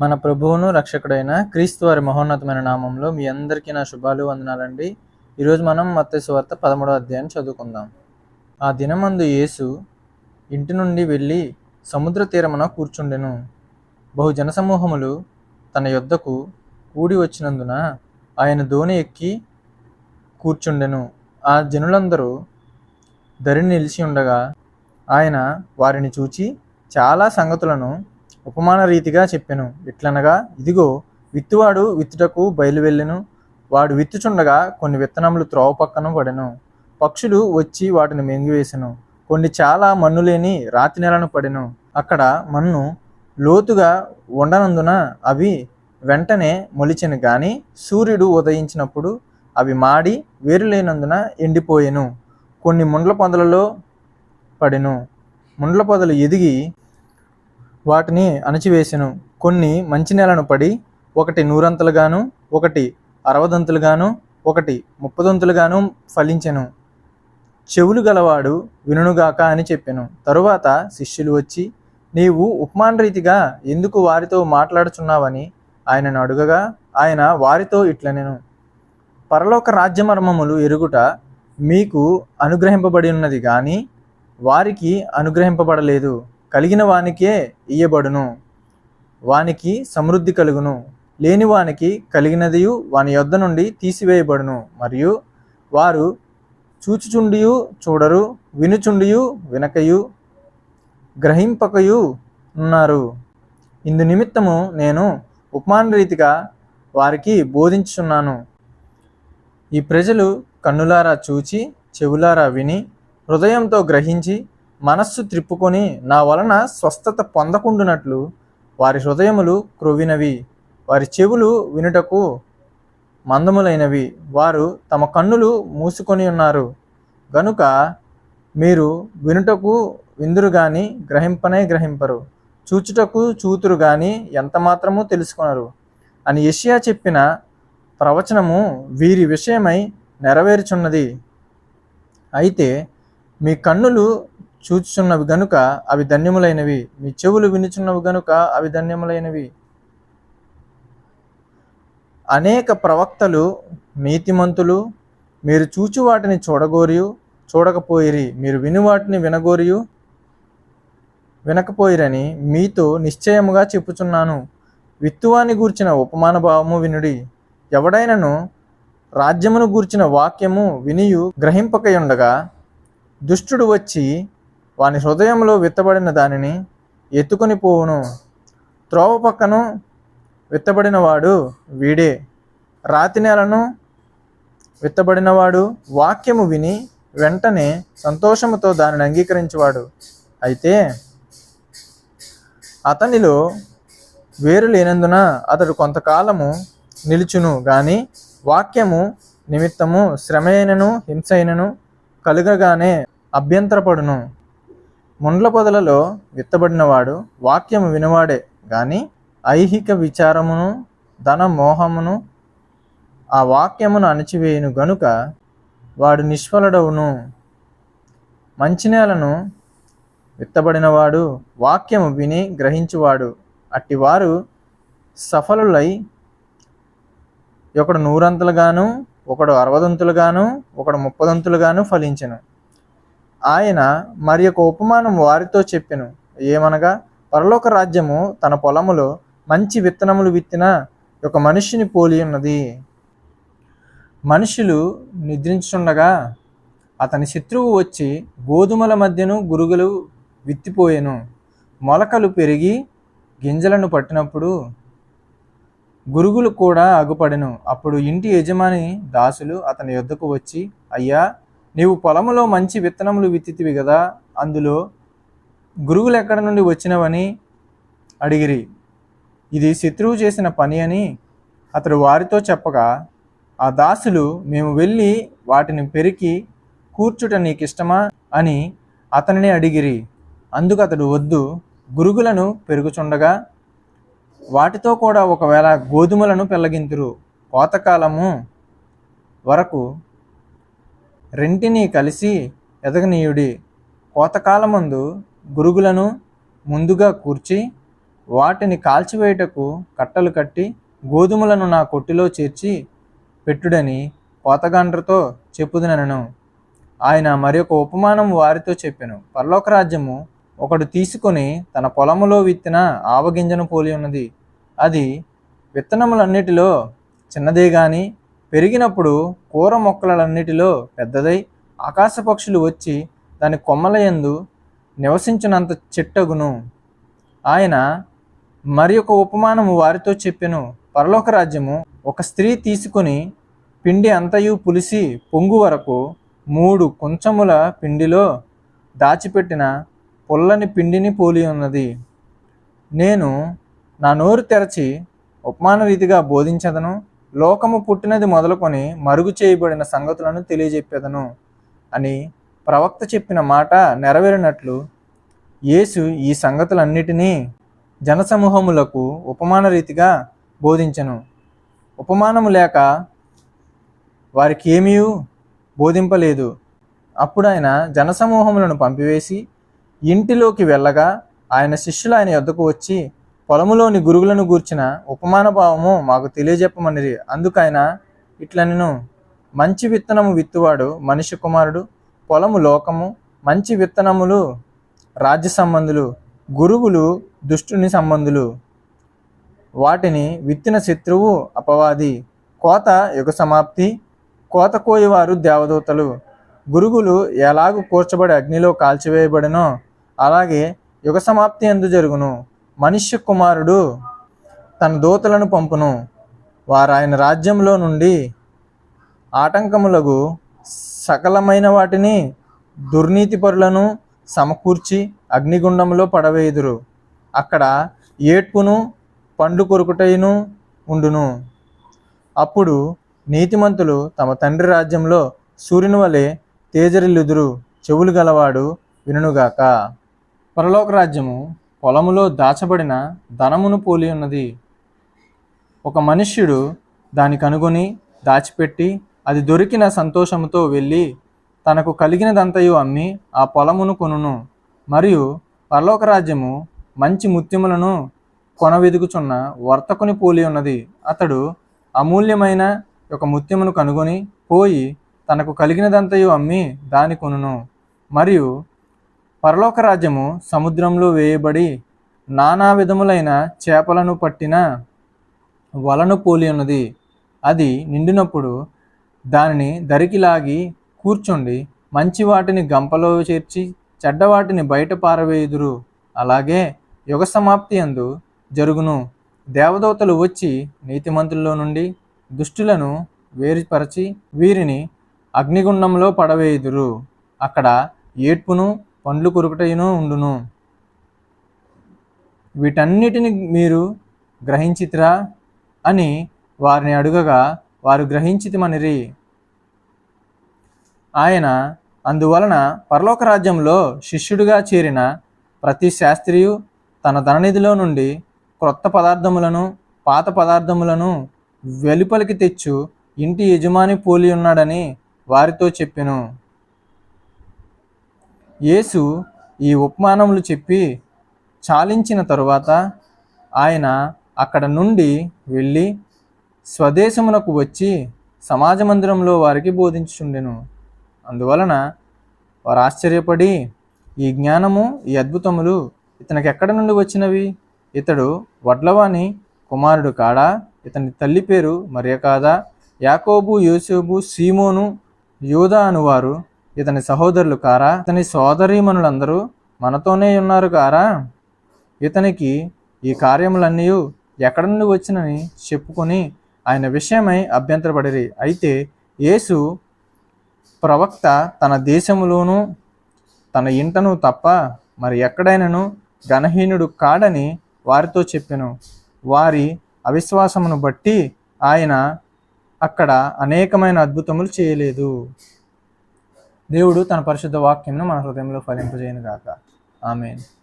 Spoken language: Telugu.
మన ప్రభువును రక్షకుడైన క్రీస్తు వారి మహోన్నతమైన నామంలో మీ అందరికీ నా శుభాలు వందనాలండి. ఈరోజు మనం మత్తయి వార్త పదమూడో అధ్యాయం చదువుకుందాం. ఆ దినమందు యేసు ఇంటి నుండి వెళ్ళి సముద్ర తీరమున కూర్చుండెను. బహు జనసమూహములు తన యొద్దకు కూడి వచ్చినందున ఆయన దోణి ఎక్కి కూర్చుండెను. ఆ జనులందరూ దరిని నిలిచి ఉండగా ఆయన వారిని చూచి చాలా సంగతులను ఉపమాన రీతిగా చెప్పెను. ఇట్లనగా ఇదిగో విత్తువాడు విత్తుటకు బయలువెళ్ళెను వాడు విత్తుచుండగా కొన్ని విత్తనములు త్రోవ పక్కన పడెను. పక్షులు వచ్చి వాటిని మెంగివేసెను. కొన్ని చాలా మన్ను లేని రాతి నెలను పడెను. అక్కడ మన్ను లోతుగా ఉండనందున అవి వెంటనే మొలిచెను. గాని సూర్యుడు ఉదయించినప్పుడు అవి మాడి వేరు లేనందున ఎండిపోయెను. కొన్ని ముండ్ల పొదలలో పడెను. ముండ్ల పొదలు ఎదిగి వాటిని అణచివేసెను. కొన్ని మంచి నెలను పడి ఒకటి నూరంతలుగాను ఒకటి అరవదంతులుగాను ఒకటి ముప్పదంతులుగాను ఫలించెను. చెవులు గలవాడు వినుగాక అని చెప్పెను. తరువాత శిష్యులు వచ్చి నీవు ఉపమాన రీతిగా ఎందుకు వారితో మాట్లాడుచున్నావని ఆయనను అడుగగా ఆయన వారితో ఇట్లనెను. పరలోక రాజ్యమర్మములు ఎరుగుట మీకు అనుగ్రహింపబడి ఉన్నది కానీ వారికి అనుగ్రహింపబడలేదు. కలిగిన వానికే ఇయ్యబడును వానికి సమృద్ధి కలుగును. లేని వానికి కలిగినదియు వాని యొద్ద నుండి తీసివేయబడును మరియు వారు చూచుచుండియు చూడరు వినుచుండియు వినకయు గ్రహింపకయు ఉన్నారు ఇందు నిమిత్తము నేను ఉపమాన రీతిగా వారికి బోధించుచున్నాను. ఈ ప్రజలు కన్నులారా చూచి చెవులారా విని హృదయంతో గ్రహించి మనస్సు త్రిప్పుకొని నా వలన స్వస్థత పొందకుండునట్లు వారి హృదయములు క్రొవ్వినవి వారి చెవులు వినుటకు మందములైనవి. వారు తమ కన్నులు మూసుకొని ఉన్నారు. గనుక మీరు వినుటకు విందురు గాని గ్రహింపనే గ్రహింపరు. చూచుటకు చూతురు గాని ఎంత మాత్రము తెలుసుకొనరు. అని యషియా చెప్పిన ప్రవచనము వీరి విషయమై నెరవేరుచున్నది. అయితే మీ కన్నులు చూచుచున్నవి గనుక అవి ధన్యములైనవి. మీ చెవులు వినుచున్నవి గనుక అవి ధన్యములైనవి. అనేక ప్రవక్తలు నీతిమంతులు మీరు చూచు వాటిని చూడగోరియు చూడకపోయిరి. మీరు విని వాటిని వినగోరియు వినకపోయిరని మీతో నిశ్చయముగా చెప్పుచున్నాను. విత్తువాని గూర్చిన ఉపమాన భావము వినుడి. ఎవడైనను రాజ్యమును గూర్చిన వాక్యము వినియు గ్రహింపకయుండగా దుష్టుడు వచ్చి వాని హృదయంలో విత్తబడిన దానిని ఎత్తుకొని పోవును. త్రోవ పక్కను విత్తబడినవాడు వీడే. రాతి నేలను విత్తబడినవాడు వాక్యము విని వెంటనే సంతోషముతో దానిని అంగీకరించేవాడు. అయితే అతనిలో వేరు లేనందున అతడు కొంతకాలము నిలుచును గాని వాక్యము నిమిత్తము శ్రమైనను హింసైనను కలుగగానే అభ్యంతరపడును. ముండ్ల పొదలలో విత్తబడినవాడు వాక్యము వినవాడే గాని ఐహిక విచారమును ధన మోహమును ఆ వాక్యమును అణచివేయును గనుక వాడు నిష్ఫలడవును. మంచి నేలను విత్తబడినవాడు వాక్యము విని గ్రహించువాడు. అట్టివారు సఫలులై ఒకడు నూరంతులుగాను ఒకడు అరవదంతులుగాను ఒకడు ముప్పదంతులుగాను ఫలించను. ఆయన మరి ఒక ఉపమానం వారితో చెప్పెను. ఏమనగా పరలోక రాజ్యము తన పొలములో మంచి విత్తనములు విత్తిన ఒక మనిషిని పోలి ఉన్నది. మనుషులు నిద్రించుండగా అతని శత్రువు వచ్చి గోధుమల మధ్యను గురుగులు విత్తిపోయెను. మొలకలు పెరిగి గింజలను పట్టినప్పుడు గురుగులు కూడా అగుపడెను అప్పుడు ఇంటి యజమాని దాసులు అతని యొద్దకు వచ్చి అయ్యా నీవు పొలంలో మంచి విత్తనములు విత్తితివి కదా అందులో గురువులు ఎక్కడి నుండి వచ్చినవని అడిగిరి. ఇది శత్రువు చేసిన పని అని అతడు వారితో చెప్పగా ఆ దాసులు మేము వెళ్ళి వాటిని పెరికి కూర్చుట నీకిష్టమా అని అతనిని అడిగిరి. అందుకు అతడు వద్దు గురుగులను పెరుగుచుండగా వాటితో కూడా ఒకవేళ గోధుమలను పెళ్ళగింతురు. కోతకాలము వరకు రెంటిని కలిసి ఎదగనీయుడి. కోతకాలమందు గురుగులను ముందుగా కూర్చి వాటిని కాల్చివేయుటకు కట్టలు కట్టి గోధుమలను నా కొట్టిలో చేర్చి పెట్టుడని కోతగాండ్రతో చెప్పుదనను ఆయన మరి ఒక ఉపమానం వారితో చెప్పాను. పరలోక రాజ్యము ఒకడు తీసుకొని తన పొలములో విత్తిన ఆవగింజను పోలి ఉన్నది. అది విత్తనములన్నిటిలో చిన్నదే కానీ పెరిగినప్పుడు కూర మొక్కలన్నిటిలో పెద్దదై ఆకాశ పక్షులు వచ్చి దాని కొమ్మల యందు నివసించినంత చెట్టగును. ఆయన మరి ఒక ఉపమానము వారితో చెప్పెను. పరలోక రాజ్యము ఒక స్త్రీ తీసుకొని పిండి అంతయు పులిసి పొంగు వరకు మూడు కొంచెముల పిండిలో దాచిపెట్టిన పుల్లని పిండిని పోలి ఉన్నది. నేను నా నోరు తెరచి ఉపమాన రీతిగా బోధించదను. లోకము పుట్టినది మొదలుకొని మరుగు చేయబడిన సంగతులను తెలియజెప్పేదను అని ప్రవక్త చెప్పిన మాట నెరవేరినట్లు యేసు ఈ సంగతులన్నిటినీ జనసమూహములకు ఉపమాన రీతిగా బోధించను. ఉపమానము లేక వారికి ఏమీ బోధింపలేదు. అప్పుడు ఆయన జనసమూహములను పంపివేసి ఇంటిలోకి వెళ్ళగా ఆయన శిష్యులు ఆయన యొద్దకు వచ్చి పొలములోని గురుగులను గూర్చిన ఉపమాన భావము మాకు తెలియజెప్పమనిది అందుకైన ఇట్లనెను మంచి విత్తనము విత్తువాడు మనిషి కుమారుడు పొలము లోకము మంచి విత్తనములు రాజ్య సంబంధులు గురువులు దుష్టుని సంబంధులు. వాటిని విత్తిన శత్రువు అపవాది కోత యుగ సమాప్తి కోత కోయవారు దేవదూతలు. గురుగులు ఎలాగూ కూర్చబడి అగ్నిలో కాల్చివేయబడినో అలాగే యుగ సమాప్తి ఎందు జరుగును. మనుష్య కుమారుడు తన దూతలను పంపును. వారు ఆయన రాజ్యంలో నుండి ఆటంకములకు సకలమైన వాటిని దుర్నీతిపరులను సమకూర్చి అగ్నిగుండంలో పడవేయుదురు. అక్కడ ఏడ్పును పండు కొరుకుటైను ఉండును. అప్పుడు నీతిమంతులు తమ తండ్రి రాజ్యంలో సూర్యుని వలె తేజరిల్లుదురు. చెవులు గలవాడు వినుగాక పరలోక రాజ్యము పొలములో దాచబడిన ధనమును పోలి ఉన్నది. ఒక మనుష్యుడు దాని కనుగొని దాచిపెట్టి అది దొరికిన సంతోషముతో వెళ్ళి తనకు కలిగినదంతయు అమ్మి ఆ పొలమును కొనును. మరియు పరలోకరాజ్యము మంచి ముత్యములను కొనవెదుగుచున్న వర్తకుని పోలి ఉన్నది. అతడు అమూల్యమైన ఒక ముత్యమును కనుగొని పోయి తనకు కలిగినదంతయు అమ్మి దాని కొనును. మరియు పరలోక రాజ్యము సముద్రంలో వేయబడి నానా విధములైన చేపలను పట్టిన వలను పోలి ఉన్నది. అది నిండినప్పుడు దానిని దరికి లాగి కూర్చుండి. మంచి వాటిని గంపలో చేర్చి చెడ్డవాటిని బయట పారవేయుదురు. అలాగే యుగ సమాప్తి అందు జరుగును. దేవదూతలు వచ్చి నీతిమంతుల్లో నుండి దుష్టులను వేరుపరచి వీరిని అగ్నిగుండంలో పడవేయుదురు. అక్కడ ఏడ్పును పండ్లు కొరుకుటయును ఉండును. వీటన్నిటిని మీరు గ్రహించితిరా అని వారిని అడుగగా వారు గ్రహించితిమనిరి. ఆయన అందువలన పరలోక రాజ్యంలో శిష్యుడిగా చేరిన ప్రతి శాస్త్రియు తన ధననిధిలో నుండి క్రొత్త పదార్థములను పాత పదార్థములను వెలుపలికి తెచ్చు ఇంటి యజమాని పోలి ఉన్నాడని వారితో చెప్పెను. యేసు ఈ ఉపమానములు చెప్పి చాలించిన తరువాత ఆయన అక్కడ నుండి వెళ్ళి స్వదేశమునకు వచ్చి సమాజ మందిరంలో వారికి బోధించుచుండెను. అందువలన వారు ఆశ్చర్యపడి ఈ జ్ఞానము ఈ అద్భుతములు ఇతనికి ఎక్కడ నుండి వచ్చినవి? ఇతడు వడ్లవాని కుమారుడు కాడా? ఇతని తల్లి పేరు మరియ కాదా? యాకోబు యోసేబు సీమోను యోధా అనువారు ఇతని సహోదరులు కారా? ఇతని సోదరీమణులందరూ మనతోనే ఉన్నారు కారా? ఇతనికి ఈ కార్యములన్నీ ఎక్కడ నుండి వచ్చినని చెప్పుకొని ఆయన విషయమై అభ్యంతరపడిరి. అయితే యేసు ప్రవక్త తన దేశములోనూ తన ఇంటను తప్ప మరి ఎక్కడైనను ఘనహీనుడు కాడని వారితో చెప్పెను. వారి అవిశ్వాసమును బట్టి ఆయన అక్కడ అనేకమైన అద్భుతములు చేయలేదు. దేవుడు తన పరిశుద్ధ వాక్యంను మన హృదయంలో ఫలింపజేయను గాక ఆమెను.